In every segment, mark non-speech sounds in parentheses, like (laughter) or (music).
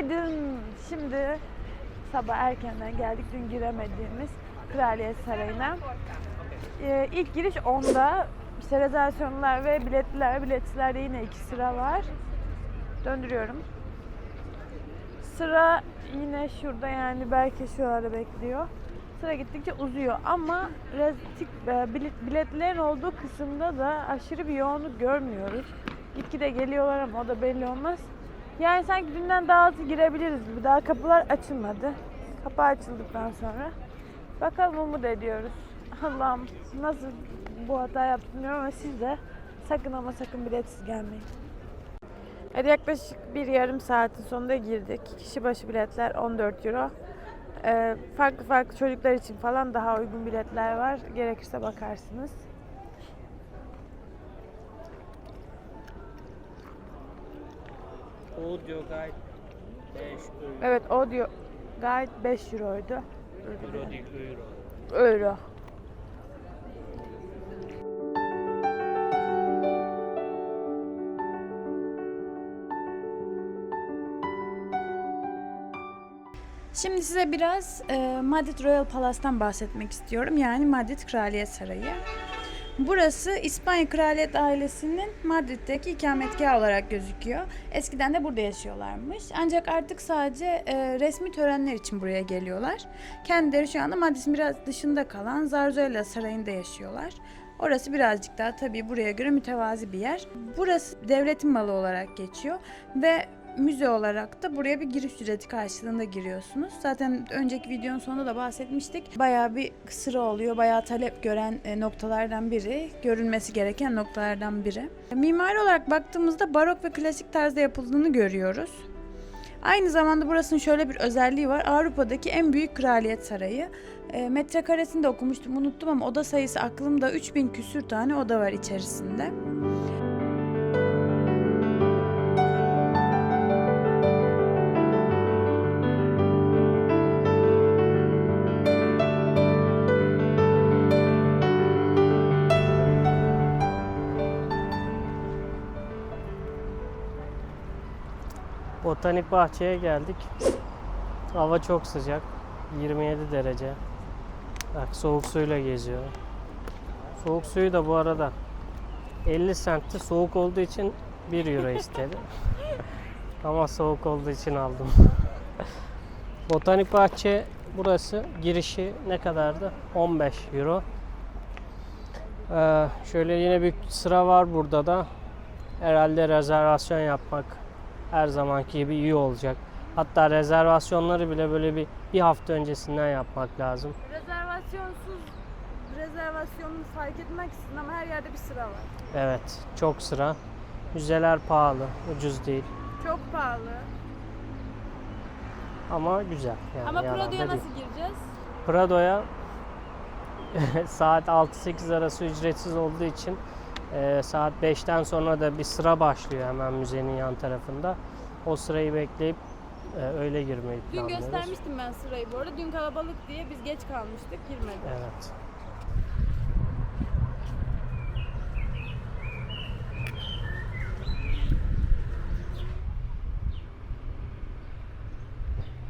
Günaydın. Şimdi sabah erkenden geldik dün giremediğimiz Kraliyet Sarayı'na. Ee, ilk giriş 10'da. İşte rezervasyonlar ve biletliler, biletçilerde yine iki sıra var. Döndürüyorum. Sıra yine şurada yani belki şuralarda bekliyor. Sıra gittikçe uzuyor ama rez- tik- e, bilet- biletlerin olduğu kısımda da aşırı bir yoğunluk görmüyoruz. Gitgide geliyorlar ama o da belli olmaz. Yani sanki dünden daha hızlı girebiliriz gibi. Daha kapılar açılmadı. Kapı açıldıktan sonra bakalım umut ediyoruz. Allah'ım nasıl bu hata yaptım bilmiyorum ama siz de sakın ama sakın biletsiz gelmeyin. Evet, yaklaşık bir yarım saatin sonunda girdik. Kişi başı biletler 14 euro. Ee, farklı farklı çocuklar için falan daha uygun biletler var. Gerekirse bakarsınız. Audio guide 5 euro. Evet audio guide 5 euroydu. Euro değil euro. Euro. Şimdi size biraz e, Madrid Royal Palace'tan bahsetmek istiyorum. Yani Madrid Kraliyet Sarayı. Burası İspanya Kraliyet ailesinin Madrid'deki ikametgahı olarak gözüküyor. Eskiden de burada yaşıyorlarmış. Ancak artık sadece e, resmi törenler için buraya geliyorlar. Kendileri şu anda Madrid'in biraz dışında kalan Zarzuela Sarayı'nda yaşıyorlar. Orası birazcık daha tabii buraya göre mütevazi bir yer. Burası devletin malı olarak geçiyor ve müze olarak da buraya bir giriş ücreti karşılığında giriyorsunuz. Zaten önceki videonun sonunda da bahsetmiştik. Bayağı bir sıra oluyor. Bayağı talep gören e, noktalardan biri. Görülmesi gereken noktalardan biri. Mimari olarak baktığımızda barok ve klasik tarzda yapıldığını görüyoruz. Aynı zamanda burasının şöyle bir özelliği var. Avrupa'daki en büyük kraliyet sarayı. E, metrekaresini de okumuştum unuttum ama oda sayısı aklımda 3000 küsür tane oda var içerisinde. Botanik bahçeye geldik. Hava çok sıcak. 27 derece. Bak soğuk suyla geziyor. Soğuk suyu da bu arada 50 sentti. Soğuk olduğu için 1 euro istedi. (laughs) Ama soğuk olduğu için aldım. Botanik bahçe burası. Girişi ne kadardı? 15 euro. Ee, şöyle yine bir sıra var burada da. Herhalde rezervasyon yapmak her zamanki gibi iyi olacak. Hatta rezervasyonları bile böyle bir bir hafta öncesinden yapmak lazım. Rezervasyonsuz rezervasyonunu fark etmeksizin ama her yerde bir sıra var. Evet, çok sıra. Müzeler pahalı, ucuz değil Çok pahalı. ama güzel. Yani ama yalan da Prado'ya değil. nasıl gireceğiz? Prado'ya (laughs) saat 6-8 arası ücretsiz olduğu için e, saat 5'ten sonra da bir sıra başlıyor hemen müzenin yan tarafında. O sırayı bekleyip e, öyle girmeyi Dün planlıyoruz. göstermiştim ben sırayı bu arada. Dün kalabalık diye biz geç kalmıştık, girmedik. Evet.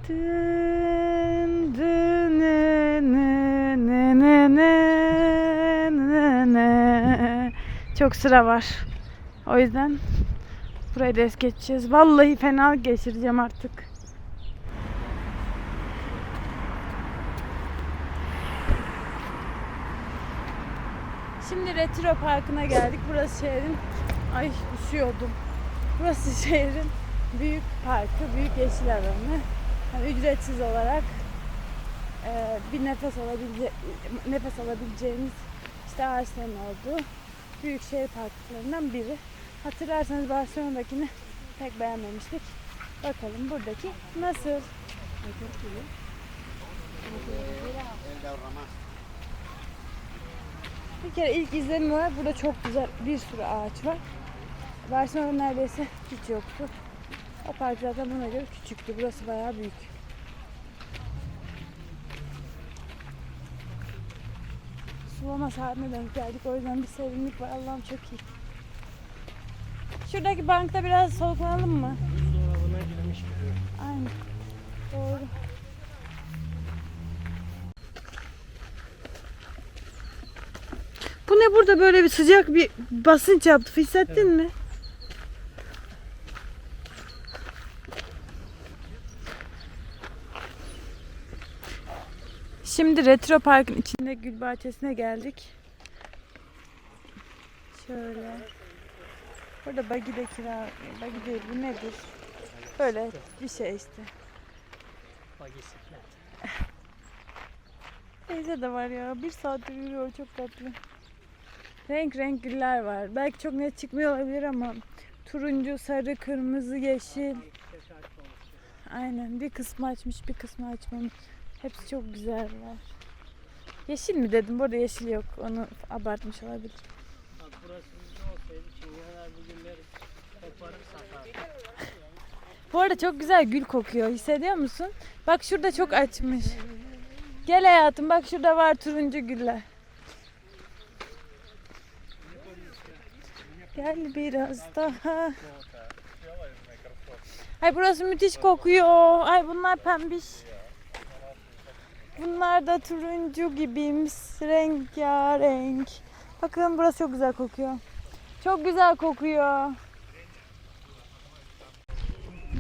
Dın Çok sıra var. O yüzden burayı da es geçeceğiz. Vallahi fena geçireceğim artık. Şimdi Retro Parkı'na geldik. Burası şehrin... Ay üşüyordum. Burası şehrin büyük parkı, büyük yeşil alanı. Hani ücretsiz olarak e, bir nefes alabilece nefes alabileceğiniz işte ağaçların olduğu büyük şehir parklarından biri. Hatırlarsanız Barcelona'dakini pek beğenmemiştik. Bakalım buradaki nasıl? Bir kere ilk izlenim var. Burada çok güzel bir sürü ağaç var. Barcelona neredeyse hiç yoktu. O park zaten buna göre küçüktü. Burası bayağı büyük. Sulama saatine denk geldik. O yüzden bir serinlik var. Allah'ım çok iyi. Şuradaki bankta biraz soluklanalım mı? Buzdolabına girmiş gibi. Aynen. Doğru. Bu ne burada böyle bir sıcak bir basınç yaptı. Hissettin mi? Şimdi Retro Park'ın içinde gül bahçesine geldik. Şöyle. Burada buggy de kira, buggy değil bu nedir? Böyle bir şey işte. (laughs) Teyze de var ya. Bir saattir yürüyor. Çok tatlı. Renk renk güller var. Belki çok net çıkmıyor olabilir ama turuncu, sarı, kırmızı, yeşil. Aynen. Bir kısmı açmış, bir kısmı açmamış. Hepsi çok güzel var. Yeşil mi dedim? Burada yeşil yok. Onu abartmış olabilir. Bak burası bizde olsaydı çingeneler bu gülleri koparıp satardı. Bu arada çok güzel gül kokuyor. Hissediyor musun? Bak şurada çok açmış. Gel hayatım bak şurada var turuncu güller. Gel biraz daha. Ay burası müthiş kokuyor. Ay bunlar pembiş. Bunlar da turuncu gibiymiş. Rengarenk. Bakın burası çok güzel kokuyor. Çok güzel kokuyor.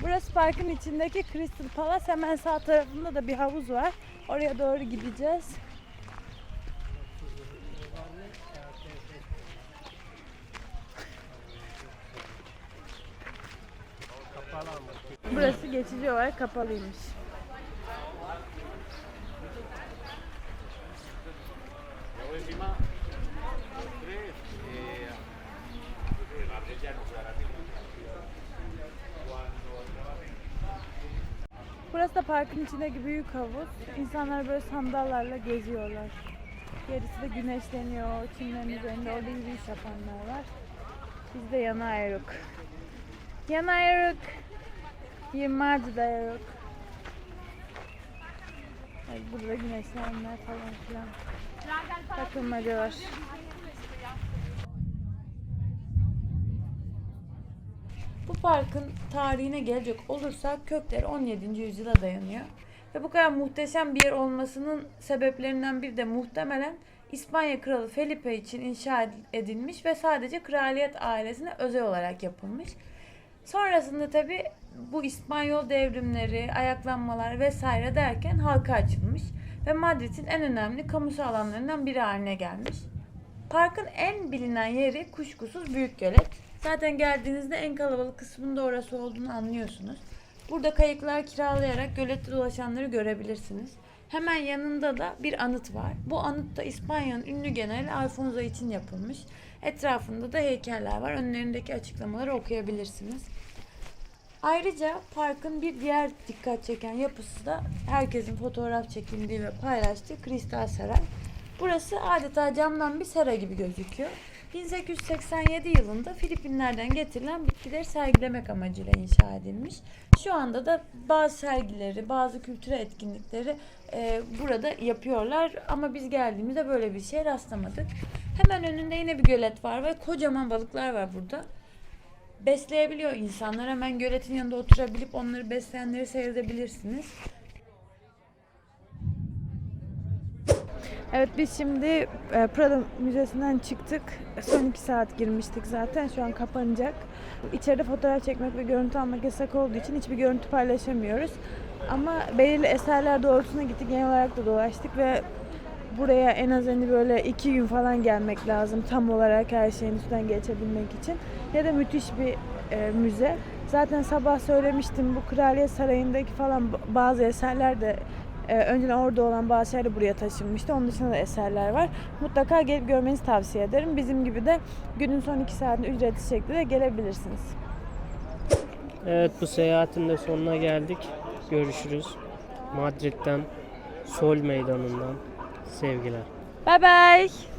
Burası parkın içindeki Crystal Palace. Hemen sağ tarafında da bir havuz var. Oraya doğru gideceğiz. Burası geçici olarak kapalıymış. Burası da parkın içindeki büyük havuz. İnsanlar böyle sandallarla geziyorlar. Gerisi de güneşleniyor. Çimlerin üzerinde orada yürüyüş yapanlar var. Biz de yana ayrık. Yana ayrık. Yılmaz da. Evet, burada güneşlenenler falan filan. Takılmaca var. Bu parkın tarihine gelecek olursak kökleri 17. yüzyıla dayanıyor. Ve bu kadar muhteşem bir yer olmasının sebeplerinden biri de muhtemelen İspanya Kralı Felipe için inşa edilmiş ve sadece kraliyet ailesine özel olarak yapılmış. Sonrasında tabi bu İspanyol devrimleri, ayaklanmalar vesaire derken halka açılmış ve Madrid'in en önemli kamusal alanlarından biri haline gelmiş. Parkın en bilinen yeri kuşkusuz Büyük Gölet. Zaten geldiğinizde en kalabalık kısmında orası olduğunu anlıyorsunuz. Burada kayıklar kiralayarak gölette dolaşanları görebilirsiniz. Hemen yanında da bir anıt var. Bu anıt da İspanya'nın ünlü generali Alfonso için yapılmış. Etrafında da heykeller var. Önlerindeki açıklamaları okuyabilirsiniz. Ayrıca parkın bir diğer dikkat çeken yapısı da herkesin fotoğraf çekindiği ve paylaştığı Kristal Saray. Burası adeta camdan bir saray gibi gözüküyor. 1887 yılında Filipinler'den getirilen bitkileri sergilemek amacıyla inşa edilmiş. Şu anda da bazı sergileri, bazı kültürel etkinlikleri e, burada yapıyorlar ama biz geldiğimizde böyle bir şeye rastlamadık. Hemen önünde yine bir gölet var ve kocaman balıklar var burada besleyebiliyor insanlar. Hemen göletin yanında oturabilip onları besleyenleri seyredebilirsiniz. Evet biz şimdi e, Prada Müzesi'nden çıktık. Son iki saat girmiştik zaten. Şu an kapanacak. İçeride fotoğraf çekmek ve görüntü almak yasak olduğu için hiçbir görüntü paylaşamıyoruz. Ama belirli eserler doğrultusuna gittik. Genel olarak da dolaştık ve buraya en az hani böyle iki gün falan gelmek lazım tam olarak her şeyin üstünden geçebilmek için. Ya da müthiş bir e, müze. Zaten sabah söylemiştim bu Kraliyet Sarayı'ndaki falan bazı eserler de e, önceden orada olan bazı şeyler buraya taşınmıştı. Onun dışında da eserler var. Mutlaka gelip görmenizi tavsiye ederim. Bizim gibi de günün son iki saatinde ücretsiz şekilde gelebilirsiniz. Evet bu seyahatin de sonuna geldik. Görüşürüz. Madrid'den Sol Meydanı'ndan sevgiler. Bye bye.